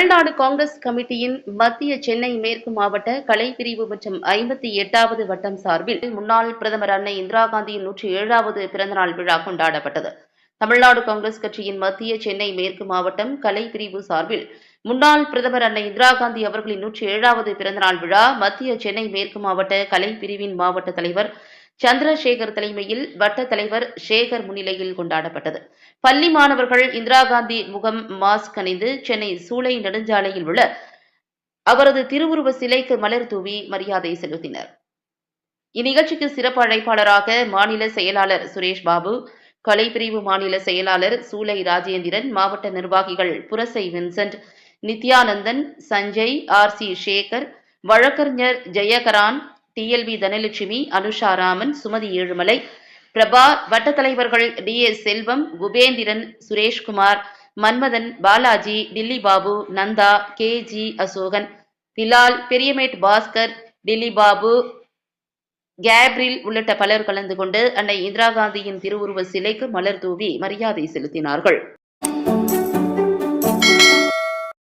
தமிழ்நாடு காங்கிரஸ் கமிட்டியின் மத்திய சென்னை மேற்கு மாவட்ட கலை பிரிவு மற்றும் ஐம்பத்தி எட்டாவது வட்டம் சார்பில் முன்னாள் பிரதமர் அன்னை இந்திரா காந்தியின் நூற்றி ஏழாவது பிறந்தநாள் விழா கொண்டாடப்பட்டது. தமிழ்நாடு காங்கிரஸ் கட்சியின் மத்திய சென்னை மேற்கு மாவட்டம் கலை பிரிவு சார்பில் முன்னாள் பிரதமர் அன்னை இந்திரா காந்தி அவர்களின் நூற்றி ஏழாவது பிறந்தநாள் விழா மத்திய சென்னை மேற்கு மாவட்ட கலை பிரிவின் மாவட்ட தலைவர் சந்திரசேகர் தலைமையில் வட்ட தலைவர் சேகர் முன்னிலையில் கொண்டாடப்பட்டது. பள்ளி மாணவர்கள் இந்திரா காந்தி முகம் மாஸ்க் அணிந்து சென்னை சூளை நெடுஞ்சாலையில் உள்ள அவரது திருவுருவ சிலைக்கு மலர் தூவி மரியாதை செலுத்தினர். இந்நிகழ்ச்சிக்கு சிறப்பு அழைப்பாளராக மாநில செயலாளர் சுரேஷ் பாபு கலைப்பிரிவு மாநில செயலாளர் சூலை ராஜேந்திரன் மாவட்ட நிர்வாகிகள் Purasai Vincent Nithyanandan Sanjay R C Sekar வழக்கறிஞர் ஜெயகரான் டிஎல்வி தனலட்சுமி அனுஷா ராமன் சுமதி ஏழுமலை பிரபா வட்ட தலைவர்கள் T A Selvam Kubendran Sureshkumar Manmadhan Balaji Dilli Babu Nandha K G Asokan Bilal Periamet Baskar Dilli Babu Gabriel உள்ளிட்ட பலர் கலந்து கொண்டு அன்னை இந்திரா காந்தியின் திருவுருவ சிலைக்கு மலர் தூவி மரியாதை செலுத்தினார்கள்.